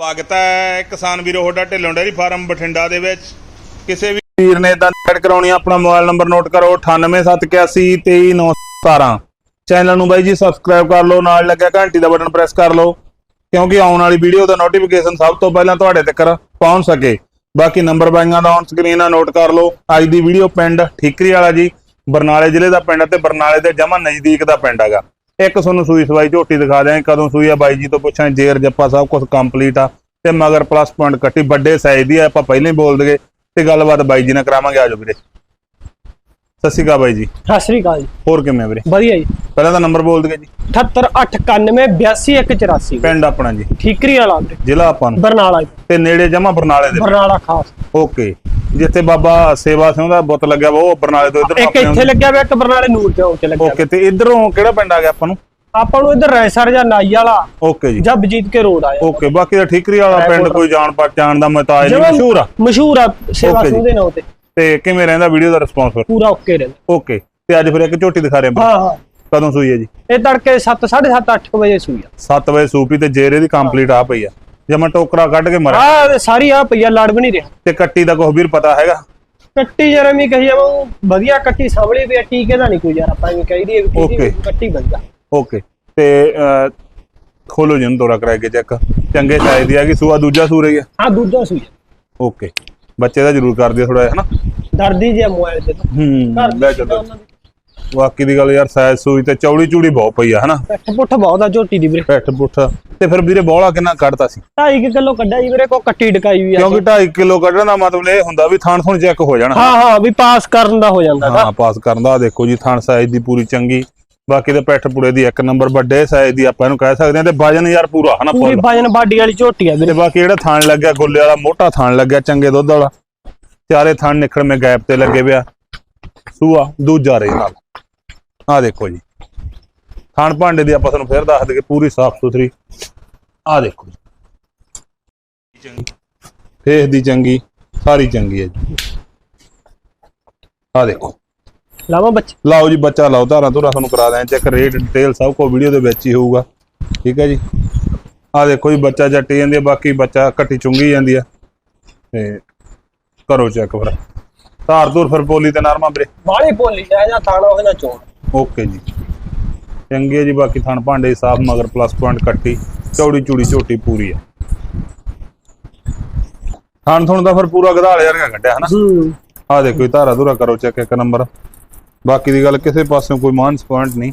ਸਵਾਗਤ ਹੈ ਕਿਸਾਨ ਵੀਰੋ ਤੁਹਾਡਾ ਢਿੱਲੋਂ ਡੇਅਰੀ ਫਾਰਮ ਬਠਿੰਡਾ ਦੇ ਵਿੱਚ। ਕਿਸੇ ਵੀ ਵੀਰ ਨੇ ਇਦਾਂ ਐਡ ਕਰਾਉਣੀ ਆਪਣਾ ਮੋਬਾਈਲ ਨੰਬਰ ਨੋਟ ਕਰੋ 9871823917 ਚੈਨਲ ਨੂੰ ਬਾਈ ਜੀ ਸਬਸਕ੍ਰਾਈਬ ਕਰ ਲਓ, ਨਾਲ ਲੱਗਿਆ ਘੰਟੀ ਦਾ ਬਟਨ ਪ੍ਰੈਸ ਕਰ ਲਓ, ਕਿਉਂਕਿ ਆਉਣ ਵਾਲੀ ਵੀਡੀਓ ਦਾ ਨੋਟੀਫਿਕੇਸ਼ਨ ਸਭ ਤੋਂ ਪਹਿਲਾਂ ਤੁਹਾਡੇ ਤੱਕ ਪਹੁੰਚ ਸਕੇ। ਬਾਕੀ ਨੰਬਰ ਬਾਈਆਂ ਦਾ ਔਨ ਸਕਰੀਨ ਆ ਨੋਟ ਕਰ ਲਓ। ਅੱਜ ਦੀ ਵੀਡੀਓ ਪਿੰਡ ਠੀਕਰੀ ਵਾਲਾ ਜੀ, ਬਰਨਾਲੇ ਜ਼ਿਲ੍ਹੇ ਦਾ ਪਿੰਡ ਹੈ ਤੇ ਬਰਨਾਲੇ ਦੇ ਜਮਾ ਨਜ਼ਦੀਕ ਦਾ ਪਿੰਡ ਹੈਗਾ। ਇੱਕ ਤੁਹਾਨੂੰ ਸੂਈ ਸਵਾਈ ਝੋਟੀ ਦਿਖਾ ਦਿਆਂ ਕਦੋਂ ਸੂਈ ਆ ਬਾਈ ਜੀ ਤੋਂ ਪੁੱਛਾਂ ਜੇਰ ਜੱਪਾ ਸਭ ਕੁਝ ਕੰਪਲੀਟ ਆ। ਤੇ ਮਗਰ ਪਲੱਸ ਪੁਆਇੰਟ ਕੱਟੀ ਵੱਡੇ ਸਾਈਜ਼ ਦੀ ਆ ਆਪਾਂ ਪਹਿਲਾਂ ਹੀ ਬੋਲ ਦਗੇ ਤੇ ਗੱਲਬਾਤ ਬਾਈ ਜੀ ਨਾਲ ਕਰਾਵਾਂਗੇ ਆਜੋ ਵੀਰੇ। ਸਤਿ ਸ਼੍ਰੀ ਅਕਾਲ ਬਾਈ ਜੀ। ਸਤਿ ਸ੍ਰੀ ਅਕਾਲ ਜੀ। ਹੋਰ ਕਿਵੇਂ ਵੀਰੇ? ਵਧੀਆ ਜੀ। ਪਹਿਲਾਂ ਤਾਂ ਨੰਬਰ ਬੋਲ ਦਗੇ ਜੀ। 7891828184 ਪਿੰਡ ਆਪਣਾ ਜੀ। ਠੀਕਰੀ ਵਾਲਾ ਜ਼ਿਲ੍ਹਾ ਆਪਾਂ ਨੂੰ। ਬਰਨਾਲਾ ਜੀ, ਤੇ ਨੇੜੇ ਜਮਾ ਬਰਨਾਲੇ ਦੇ। ਬਰਨਾਲਾ ਖਾਸ। ਓਕੇ ਜਿੱਥੇ ਬਾਬਾ ਸੇਵਾ ਸਿੰਘ ਦਾ ਬੁੱਤ ਲੱਗਿਆ ਵਾ ਉਹ ਬਰਨਾਲੇ ਤੋਂ ਇੱਧਰ ਇੱਕ ਇੱਥੇ ਲੱਗਿਆ ਹੋਇਆ ਇੱਕ ਬਰਨਾਲੇ ਨੂਰ ਚੌਕ ਚ ਲੱਗਿਆ ਓਕੇ ਤੇ ਇਧਰੋਂ ਕਿਹੜਾ ਪਿੰਡ ਆ ਗਿਆ ਆਪਾਂ ਨੂੰ। ਆਪਾਂ ਨੂੰ ਇੱਧਰ ਰੈਸਰ ਜਾਂ ਨਾਈ ਵਾਲਾ ਓਕੇ ਜੀ। ਜਾਂ ਬਜੀਤ ਕੇ ਰੋਡ ਆਇਆ ਓਕੇ ਬਾਕੀ ਦਾ ਠੀਕਰੀ ਵਾਲਾ ਪਿੰਡ। ਕੋਈ ਜਾਣ ਪਛਾਣ ਦਾ ਮਤਾਜ ਨਹੀਂ ਮਸ਼ਹੂਰ ਆ? ਮਸ਼ਹੂਰ ਆ ਸੇਵਾ ਸਿੰਘ। ਦੇ ਨਾਂ ਤੇ। ਤੇ ਕਿਵੇਂ ਰਹਿੰਦਾ ਵੀਡੀਓ ਦਾ ਰਿਸਪੌਂਸ ਫਿਰ? ਪੂਰਾ ਓਕੇ ਰਹਿੰਦਾ। ਓਕੇ ਤੇ ਅੱਜ ਫਿਰ ਇੱਕ ਝੋਟੀ ਦਿਖਾ ਰਹੇ ਹਾਂ ਹਾਂ ਹਾਂ। ਕਦੋਂ ਸੂਈ ਹੈ ਜੀ? ਇਹ ਤੜਕੇ 7 7:30 8 ਵਜੇ ਸੂਈ ਆ। 7 ਵਜੇ ਸੂਪੀ ਤੇ ਜੇਰੇ ਦੀ ਕੰਪਲੀਟ ਆ ਪਈ ਆ। ਜੇ ਮੈਂ ਟੋਕਰਾ ਕੱਢ ਕੇ ਮਰਾਂ। ਆ ਸਾਰੀ ਆ ਪਈਆ ਲੜ ਵੀ ਨਹੀਂ ਰਿਹਾ। ਤੇ ਕੱਟੀ ਦਾ ਕੋਈ ਵੀਰ ਪਤਾ ਹੈਗਾ। ਕੱਟੀ ਜਰਮੀ ਕਹੀ ਜਾਵਾਂ ਵਧੀਆ ਕੱਟੀ ਸਾਂਭਲੀ ਵੀ ਆ, ਟੀਕੇ ਦਾ ਨਹੀਂ ਕੋਈ ਯਾਰ ਆਪਾਂ ਐਵੇਂ ਕਹੀ ਦੀ Okay. ਕੱਟੀ ਵਧੀਆ। ਓਕੇ ਤੇ ਅਹ, ਖੋਲੋ ਜਨ ਤੋਰਾ ਕਰਾ ਕੇ ਚੈੱਕ ਚੰਗੇ ਸਾਈਜ਼ ਦੀ ਆ ਕਿ ਸੂਆ ਦੂਜਾ ਸੂ ਰਹੀ ਆ? ਹਾਂ ਦੂਜਾ ਸੂਈ। ਓਕੇ ਬੱਚੇ ਦਾ ਜ਼ਰੂਰ ਕਰ ਦਿਓ ਥੋੜਾ ਜਿਹਾ ਹਨਾ? ਡਰਦੀ ਜੇ ਮੋਬਾਈਲ ਤੇ ਤਾਂ। ਹੂੰ ਲੈ ਚੱਲੋ। ਉਹਨਾਂ ਦੀ ਬਾਕੀ ਦੀ ਗੱਲ ਯਾਰ ਸਾਈਜ਼ ਸੂਈ ਤੇ ਚੌੜੀ ਚੂੜੀ ਬਹੁਤ ਪਈ ਆ ਹਨਾ? ਪਿੱਠ ਪੁੱਠ ਬਹੁਤ ਆ ਝੋਟੀ ਦੀ ਵੀਰੇ। ਪੈਠ ਪੁੱਠ। ਤੇ ਫਿਰ ਵੀਰੇ ਬੋਲਾ ਕਿੰਨਾ ਕੱਢਤਾ ਸੀ? 2.5 ਕਿਲੋ ਕੱਢਿਆ ਜੀ ਵੀਰੇ ਕੋ ਕੱਟੀ ਡਕਾਈ ਵੀ ਆ। ਕਿਉਂਕਿ 2.5 ਕਿਲੋ ਕੱਢਣ ਦਾ ਮਤਲਬ ਇਹ ਹੁੰਦਾ ਵੀ ਥਾਣ ਥੁਣ ਚੈੱਕ ਹੋ ਜਾਣਾ। ਹਾਂ ਹਾਂ ਵੀ ਪਾਸ ਕਰਨ ਦਾ ਹੋ ਜਾਂਦਾ। ਹਾਂ ਪਾਸ ਕਰਨ ਦਾ ਦੇਖੋ ਜੀ ਥਣ ਸਾਈਜ਼ ਦੀ ਪੂਰੀ ਚੰਗੀ। ਬਾਕੀ ਤੇ ਪੈਠ ਪੁੜੇ ਦੀ ਇੱਕ ਨੰਬਰ ਵੱਡੇ ਸਾਈਜ਼ ਦੀ ਆਪਾਂ ਇਹਨੂੰ ਕਹਿ ਸਕਦੇ ਹਾਂ ਤੇ ਵਜਨ ਯਾਰ ਪੂਰਾ ਹਨਾ ਪੂਰੀ ਵਜਨ ਬਾਡੀ ਵਾਲੀ ਝੋਟੀ ਆ ਵੀਰੇ। ਬਾਕੀ ਜਿਹੜਾ ਥਣ ਲੱਗਿਆ ਗੁੱਲੇ ਵਾਲਾ ਮੋਟਾ ਥਣ ਲੱਗਿਆ ਚੰਗੇ ਦੁੱਧ ਵਾਲਾ। ਚਾਰੇ ਥਣ ਨਿਕਲ ਮੇ ਗੈਪ ਤੇ ਲੱਗੇ ਪਿਆ। ਸੂਆ ਦੂਜਾ ਰਹੀ ਨਾਲ। ਆਹ ਦੇਖੋ ਜੀ। ਥਣ ਭਾਂਡੇ ਦੀ ਆਪਾਂ ਤੁਹਾਨੂੰ ਫੇਰ ਦੱਸ ਦਈਏ ਪੂਰੀ ਸਾਫ਼ ਸੁਥਰੀ। ਆਹ ਦੇਖੋ ਜੀ। ਚੰਗੀ ਫੇਸ ਦੀ ਚੰਗੀ ਸਾਰੀ ਚੰਗੀ ਹੈ ਜੀ। ਆਹ ਦੇਖੋ। ਲਾਵਾਂ ਬੱਚੇ? ਲਾਓ ਜੀ ਬੱਚਾ ਲਾਓ ਧਾਰਾਂ ਧੁਰਾਂ ਤੁਹਾਨੂੰ ਕਰਾ ਦਿਆਂ। ਚੈੱਕ ਰੇਟ ਡਿਟੇਲ ਸਭ ਕੋ ਵੀਡੀਓ ਦੇ ਵਿੱਚ ਹੀ ਹੋਊਗਾ। ਠੀਕ ਹੈ ਜੀ। ਆ ਦੇਖੋ ਜੀ ਬੱਚਾ ਜੱਟੀ ਜਾਂਦੀ ਹੈ ਬਾਕੀ ਬੱਚਾ ਕੱਟੀ ਚੁੰਗੀ ਜਾਂਦੀ ਆ ਤੇ ਕਰੋ ਚੈੱਕ ਫਿਰ। ਧਾਰ ਧੁਰ ਫਿਰ ਪੋਲੀ ਤੇ ਨਰਮਾ ਵੀਰੇ। ਬਾਹਲੀ ਭੋਲੀ ਜਾ ਜਾਂ ਥਾਣਾ ਹੋਏ ਨਾ ਚੋਣ ਓਕੇ ਜੀ। ਚੰਗੀ ਹੈ ਜੀ ਬਾਕੀ ਥਣ ਭਾਂਡੇ ਸਾਫ਼ ਮਗਰ ਪਲੱਸ ਪੁਆਇੰਟ ਕੱਟੀ ਚੌੜੀ ਚੂੜੀ ਝੋਟੀ ਪੂਰੀ ਹੈ ਥਣ ਥਣ ਦਾ ਫਿਰ ਪੂਰਾ ਗਧਾਲੇ ਵਰਗਾ ਕੱਢਿਆ ਹਨਾ? ਹੂੰ। ਆ ਦੇਖੋ ਜੀ ਧਾਰਾ ਧੁਰਾ ਕਰੋ ਚੈੱਕ ਇੱਕ ਨੰਬਰ। ਬਾਕੀ ਦੀ ਗੱਲ ਕਿਸੇ ਪਾਸਿਓਂ ਕੋਈ ਮਾਨਸ ਪੁਆਇੰਟ ਨਹੀਂ।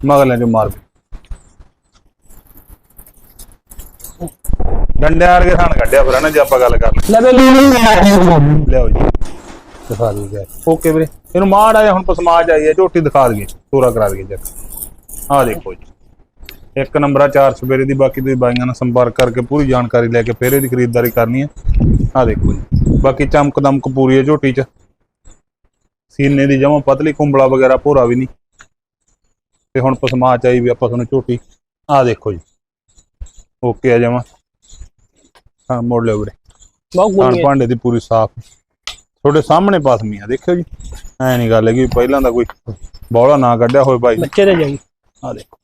ਮਗਲੇ ਚ ਮਾਰ ਡੰਡਿਆਂ ਵਰਗੇ ਥਾਣ ਕੱਢਿਆ ਫਿਰ ਨਾ ਜੇ ਆਪਾਂ ਗੱਲ ਕਰ ਲੈਵਲ ਲਿਆਓ ਜੀ। ਦਿਖਾ ਦਿਓ ਜੀ ਓਕੇ ਵੀਰੇ ਇਹਨੂੰ ਮਾੜ ਆਇਆ ਹੁਣ ਪਸਮਾਜ ਆਈ ਹੈ ਝੋਟੀ ਦਿਖਾ ਦਈਏ ਪੂਰਾ ਕਰਾ ਦਈਏ ਚੈੱਕ ਆ ਦੇਖੋ ਜੀ। ਇੱਕ ਨੰਬਰ ਆ ਚਾਰ ਸਵੇਰੇ ਦੀ ਬਾਕੀ ਤੁਸੀਂ ਬਾਈਆਂ ਨਾਲ ਸੰਪਰਕ ਕਰਕੇ ਪੂਰੀ ਜਾਣਕਾਰੀ ਲੈ ਕੇ ਫੇਰ ਇਹਦੀ ਖਰੀਦਦਾਰੀ ਕਰਨੀ ਹੈ ਆ ਦੇਖੋ ਜੀ। ਬਾਕੀ ਚਮਕ ਦਮਕ ਪੂਰੀ ਹੈ ਝੋਟੀ 'ਚ। ਸੀਨੇ ਦੀ ਜਮਾ ਪਤਲੀ ਕੁੰਬਲਾ ਵਗੈਰਾ ਭੋਰਾ ਵੀ ਨਹੀਂ। ਤੇ ਹੁਣ ਪਸਮਾ ਚਾਈ ਵੀ ਆਪਾਂ ਤੁਹਾਨੂੰ ਝੋਟੀ। ਆ ਦੇਖੋ ਜੀ। ਓਕੇ ਆ ਜਮਾ। ਹਾਂ ਮੋੜ ਲਿਓ ਵੀਰੇ। ਬਹੁਤ ਗੁਣੀ ਭਾਂਡੇ ਦੀ ਪੂਰੀ ਸਾਫ਼। ਤੁਹਾਡੇ ਸਾਹਮਣੇ ਪਸਮੀ ਆ ਦੇਖਿਓ ਜੀ। ਐ ਨਹੀਂ ਗੱਲ ਹੈਗੀ ਪਹਿਲਾਂ ਦਾ ਕੋਈ ਬੌਲਾ ਨਾ ਕੱਢਿਆ ਹੋਵੇ ਭਾਈ ਬੱਚੇ ਦੇ ਜਾਈ। ਆ ਦੇਖੋ।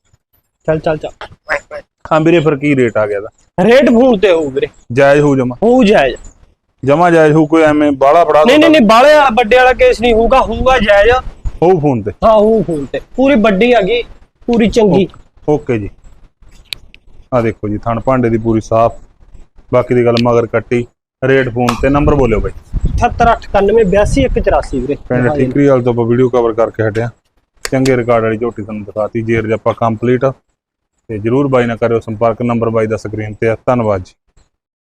ਚੱਲ ਚੱਲ ਚੱਲ। ਹਾਂ ਵੀਰੇ ਫਿਰ ਕੀ ਰੇਟ ਆ ਗਿਆ ਦਾ ਰੇਟ ਫੋਨ ਤੇ ਹੋਊ ਵੀਰੇ। ਜਾਇਜ਼ ਹੋ ਜਮਾ? ਹੋਊ ਜਾਇਜ਼। ਜਮਾ ਜਾਇਜ਼ ਹੋ ਕੋਈ ਐਵੇਂ ਬਾਲਾ ਫੜਾ ਨਹੀਂ ਨਹੀਂ ਨਹੀਂ ਬਾਲੇ ਵੱਡੇ ਵਾਲਾ ਕੇਸ ਨਹੀਂ ਹੋਊਗਾ ਹੋਊਗਾ ਜਾਇਜ਼। ਹੋ ਫੋਨ ਤੇ। ਹਾਂ ਹੋਊ ਫੋਨ ਤੇ। ਪੂਰੀ ਵੱਡੀ ਹੈਗੀ ਪੂਰੀ ਚੰਗੀ। ਓਕੇ ਜੀ। ਆ ਦੇਖੋ ਜੀ ਥਣ ਭਾਂਡੇ ਦੀ ਪੂਰੀ ਸਾਫ਼। ਬਾਕੀ ਦੀ ਗੱਲ ਮਗਰ ਕੱਟੀ। ਰੇਟ ਫੋਨ ਤੇ ਨੰਬਰ ਬੋਲਿਓ ਬਾਈ। 7891828184 ਵੀਰੇ। ਪਿੰਡ ਠੀਕਰੀ ਵਾਲ ਤੋਂ ਆਪਾਂ ਵੀਡੀਓ ਕਵਰ ਕਰਕੇ ਹਟਿਆ ਚੰਗੇ ਰਿਕਾਰਡ ਵਾਲੀ ਝੋਟੀ ਤੁਹਾਨੂੰ ਦਿਖਾਤੀ। ਜੇਰ ਜੇ ਆਪਾਂ ਕੰਪਲੀਟ ਤੇ ਜਰੂਰ ਬਾਈ ਨਾਲ ਕਰਿਓ ਸੰਪਰਕ। ਨੰਬਰ ਬਾਈ ਦਾ ਸਕਰੀਨ ਤੇ ਆ। ਧੰਨਵਾਦ ਜੀ।